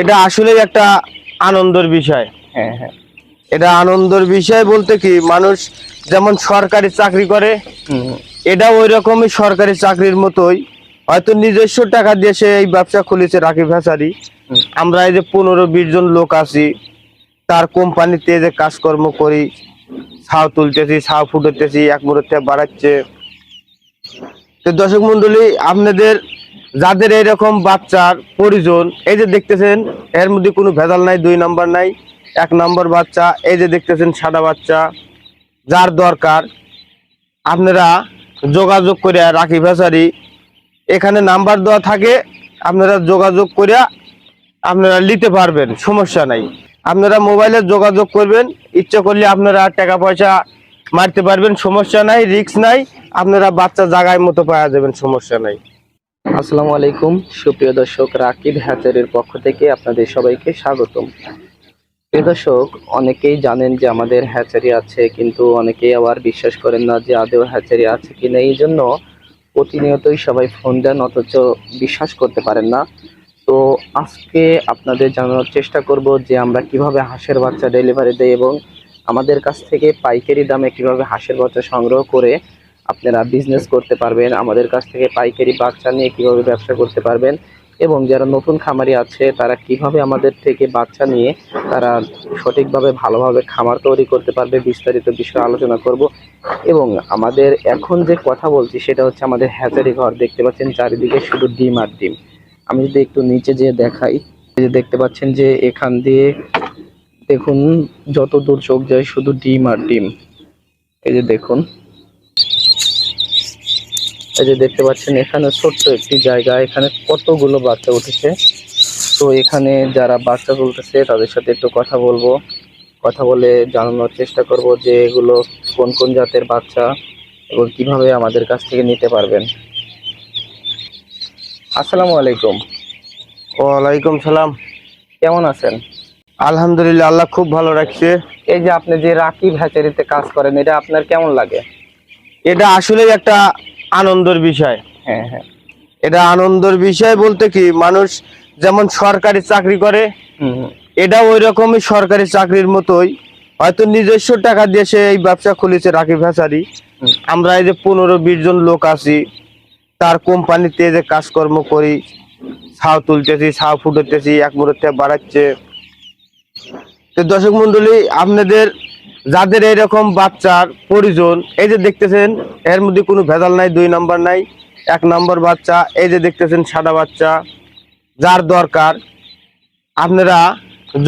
এটা আসলে একটা আনন্দের বিষয়। হ্যাঁ হ্যাঁ। এটা আনন্দের বিষয় বলতে কি মানুষ যেমন সরকারি চাকরি করে এটা ওই রকমই সরকারি চাকরির মতোই। হয়তো নিজস্ব টাকা দিয়ে সে এই ব্যবসা খুলেছে রাখি ভেসারি আমরা এই যে পনেরো বিশ জন লোক আছি তার কোম্পানিতে যে কাজকর্ম করি ছাও তুলতেছি ছাও ফুটাতেছি এক মুহূর্তে বাড়াচ্ছে। তো দর্শক মন্ডলী আপনাদের যাদের এইরকম বাচ্চার পরিজন, এই যে দেখতেছেন, এর মধ্যে কোনো ভেজাল নাই, দুই নাম্বার নাই, এক নম্বর বাচ্চা, এই যে দেখতেছেন সাদা বাচ্চা, যার দরকার, আপনারা যোগাযোগ করে রাখি ভেসারি, এখানে নাম্বার দেওয়া থাকে, আপনারা যোগাযোগ করে আপনারা নিতে পারবেন, সমস্যা নাই। আপনারা মোবাইলে যোগাযোগ করবেন, ইচ্ছা করলে আপনারা টাকা পয়সা মারতে পারবেন, সমস্যা নাই, রিস্ক নাই, আপনারা বাচ্চা জায়গায় মতো পাওয়া যাবেন, সমস্যা নাই। আসসালামু আলাইকুম। সুপ্রিয় দর্শক, রাকিব হ্যাচারের পক্ষ থেকে আপনাদের সবাইকে স্বাগতম। প্রিয় দর্শক, অনেকেই জানেন যে আমাদের হ্যাচারি আছে, কিন্তু অনেকেই আবার বিশ্বাস করেন না যে আদেও হ্যাচারি আছে কিনা। এই জন্য প্রতিনিয়তই সবাই ফোন দেন, অথচ বিশ্বাস করতে পারেন না। তো আজকে আপনাদের জানানোর চেষ্টা করব যে আমরা কীভাবে হাঁসের বাচ্চা ডেলিভারি দেই এবং আমাদের কাছ থেকে পাইকারি দামে কীভাবে হাঁসের বাচ্চা সংগ্রহ করে আপনারা বিজনেস করতে পারবেন, আমাদের কাছ থেকে পাইকারি বাচ্চা নিয়ে কীভাবে ব্যবসা করতে পারবেন এবং যারা নতুন খামারি আছে, তারা কীভাবে আমাদের থেকে বাচ্চা নিয়ে তারা সঠিকভাবে, ভালোভাবে খামার তৈরি করতে পারবে বিস্তারিত বিষয়ে আলোচনা করব। এবং আমাদের এখন যে কথা বলছি, সেটা হচ্ছে আমাদের হ্যাচারি ঘর। দেখতে পাচ্ছেন চারিদিকে শুধু ডিম আর ডিম। আমি যদি একটু নিচে যেয়ে দেখাই যে দেখতে পাচ্ছেন যে এখান দিয়ে দেখুন যত দূর চোখ যায় শুধু ডিম আর ডিম। এই যে দেখুন এই যে দেখতে পাচ্ছেন এখানে ছোট্ট একটি জায়গা এখানে কতগুলো বাচ্চা উঠেছে। তো এখানে যারা বাচ্চা তুলতেছে তাদের সাথে একটু কথা বলব। কথা বলে জানানোর চেষ্টা করব যে এগুলো কোন কোন জাতের বাচ্চা এবং কীভাবে আমাদের কাছ থেকে নিতে পারবেন। আসসালামু আলাইকুম। ওয়ালাইকুম সালাম। কেমন আছেন? আলহামদুলিল্লাহ আল্লাহ খুব ভালো রাখছে। এই যে আপনি যে রাকিব হ্যাচারিতে কাজ করেন এটা আপনার কেমন লাগে? এটা আসলে একটা আনন্দের বিষয়। হ্যাঁ হ্যাঁ। এটা আনন্দের বিষয় বলতে কি মানুষ যেমন সরকারি চাকরি করে এটা ওই রকমই সরকারি চাকরির মতোই। হয়তো নিজস্ব টাকা দিয়ে সে এই ব্যবসা খুলেছে রাখি ভেসারি আমরা এই যে পনেরো বিশ জন লোক আছি তার কোম্পানিতে যে কাজকর্ম করি ছাও তুলতেছি ছাও ফুটাতেছি এক মুহূর্তে বাড়াচ্ছে। তো দর্শক মন্ডলী আপনাদের যাদের এইরকম বাচ্চার প্রয়োজন এই যে দেখতেছেন, এর মধ্যে কোনো ভেজাল নাই, দুই নাম্বার নাই। এক নম্বর বাচ্চা, এই যে দেখতেছেন সাদা বাচ্চা, যার দরকার। আপনারা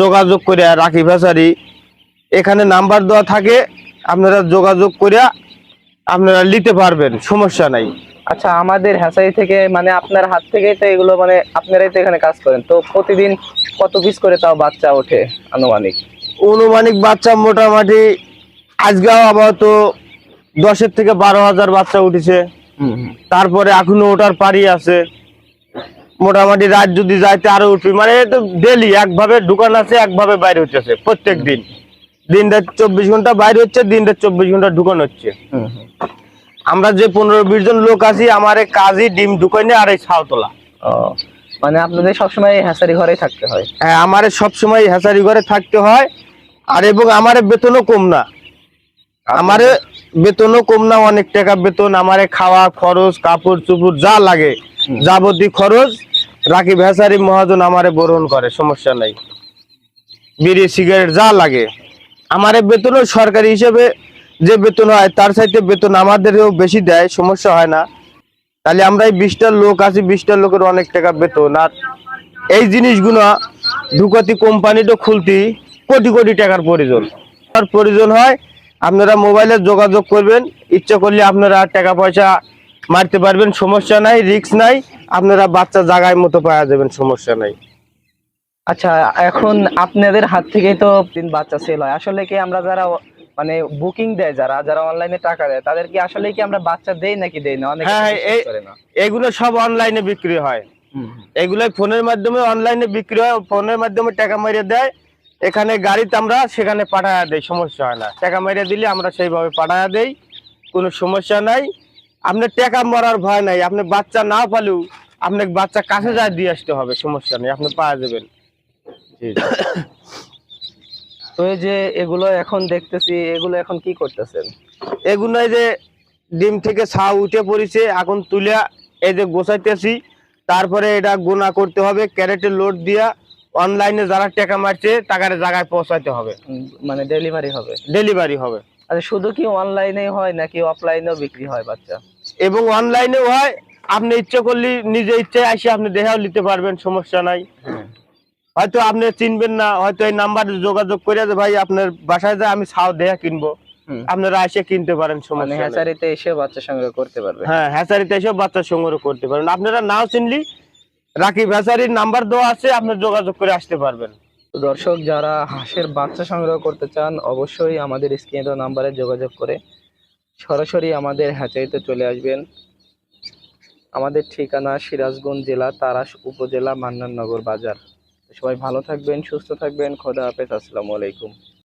যোগাযোগ করে রাখি ভেসারি। এখানে নাম্বার দেওয়া থাকে, আপনারা যোগাযোগ করে আপনারা নিতে পারবেন, সমস্যা নাই। আচ্ছা আমাদের হ্যাচারি থেকে মানে আপনার হাত থেকেই তো এগুলো মানে আপনারাই তো এখানে কাজ করেন। তো প্রতিদিন কত পিস করে তাও বাচ্চা ওঠে আনুমানিক? অনুমানিক বাচ্চা মোটামুটি আজকেও আপাতত দশের থেকে বারো হাজার বাচ্চা উঠেছে। তারপরে এখনও ওটার পারি আছে। মোটামুটি রাত যদি যাইতে আরও উঠবি মানে তো ডেলি একভাবে দোকান আছে একভাবে বাইরে হচ্ছে প্রত্যেক দিন। দিনটা চব্বিশ ঘণ্টা বাইরে হচ্ছে দিনটা চব্বিশ ঘণ্টা ঢুকানো হচ্ছে। আমরা যে পনেরো বিশ জন লোক আছি আমার এই কাজই ডিম ঢুকাইনি আর এই ছাও তোলা ও মানে আপনাদের সবসময় থাকতে হয়। হ্যাঁ আমার সবসময় হ্যাচারি ঘরে থাকতে হয়। আর এবং আমার বেতনও কম না। আমার বেতনও কম না, অনেক টাকা বেতন, আমারে খাওয়া, খরচ, কাপড় চুপুর যা লাগে, যাবতীয় খরচ রাখি ভেসারি মহাজন আমারে বরণ করে, সমস্যা নাই। বিড়ি, সিগারেট যা লাগে। আমার বেতনও সরকারি হিসেবে যে বেতন হয়, তার সাথে বেতন আমাদেরও বেশি দেয়, সমস্যা হয় না। তাহলে আমরা এই বিশটা লোক আছি, বিশটা লোকের অনেক টাকা বেতন। আর এই জিনিসগুলো ঢুকাতি কোম্পানিটা খুলতি কোটি কোটি টাকার প্রয়োজন। আর প্রয়োজন হয় আপনারা মোবাইলে যোগাযোগ করবেন। ইচ্ছা করলে আপনারা টাকা পয়সা মারতে পারবেন সমস্যা নাই রিস্ক নাই। আপনারা বাচ্চা জায়গায় মতো পাওয়া যাবেন সমস্যা নাই। আচ্ছা এখন আপনাদের হাত থেকেই তো দিন বাচ্চা সেল হয়। আসলে কি আমরা যারা মানে বুকিং দেয় যারা যারা অনলাইনে টাকা দেয় তাদের কি আসলে কি আমরা বাচ্চা দেই নাকি দেই না? অনেকে হ্যাঁ, করে না। এগুলো সব অনলাইনে বিক্রি হয়। এগুলো ফোনের মাধ্যমে অনলাইনে বিক্রি হয়। ফোনের মাধ্যমে টাকা মারিয়ে দেয়। এখানে গাড়িতে আমরা সেখানে পাঠায়া দেই সমস্যা হয় না। টাকা মেরে দিলে আমরা সেইভাবে পাঠায়া দেই কোনো সমস্যা নাই। আপনার টাকা মরার ভয় নাই আপনি বাচ্চা না পালেও আপনাকে বাচ্চা কাছে যায় দিয়ে আসতে হবে সমস্যা নেই আপনি পাওয়া যাবেন। তো এই যে এগুলো এখন দেখতেছি এগুলো এখন কি করতেছেন? এগুলো এই যে ডিম থেকে ছাউ উঠে পড়েছে এখন তুলে এই যে গোছাইতেছি তারপরে এটা গোনা করতে হবে ক্যারেটে লোড দিয়া অনলাইনে যারা টাকা মারছে টাকার জায়গায় পৌঁছাতে হবে। মানে ডেলিভারি হবে? ডেলিভারি হবে। আচ্ছা শুধু কি অনলাইনে হয় নাকি অফলাইনেও বিক্রি হয় বাচ্চা? এবং অনলাইনেও হয় আপনি ইচ্ছে করলে নিজে ইচ্ছে এসে আপনি দেখাও নিতে পারবেন সমস্যা নাই। হয়তো আপনি চিনবেন না হয়তো এই নাম্বারে যোগাযোগ করে যে ভাই আপনার বাসায় যায় আমি ছাও দেয়া কিনবো আপনারা এসে কিনতে পারেন মানে সমস্যা নেই। হ্যাচারিতে এসে বাচ্চা সংগ্রহ করতে পারবে হ্যাঁ হ্যাচারিতে এসে বাচ্চা সংগ্রহ করতে পারেন। আপনারা নাও চিনলি রাকিব হ্যাচারির নাম্বার দেওয়া আছে, আপনি যোগাযোগ করে আসতে পারবেন। দর্শক, যারা হাঁসের বাচ্চা সংগ্রহ করতে চান, অবশ্যই আমাদের স্ক্রিনে দেওয়া নাম্বারে যোগাযোগ করে সরাসরি আমাদের হ্যাচারিতে চলে আসবেন। আমাদের ঠিকানা সিরাজগঞ্জ জেলা, তারাস উপজেলা মান্নাননগর বাজার। সবাই ভালো থাকবেন, সুস্থ থাকবেন। খোদা হাফেজ, আসসালামু আলাইকুম।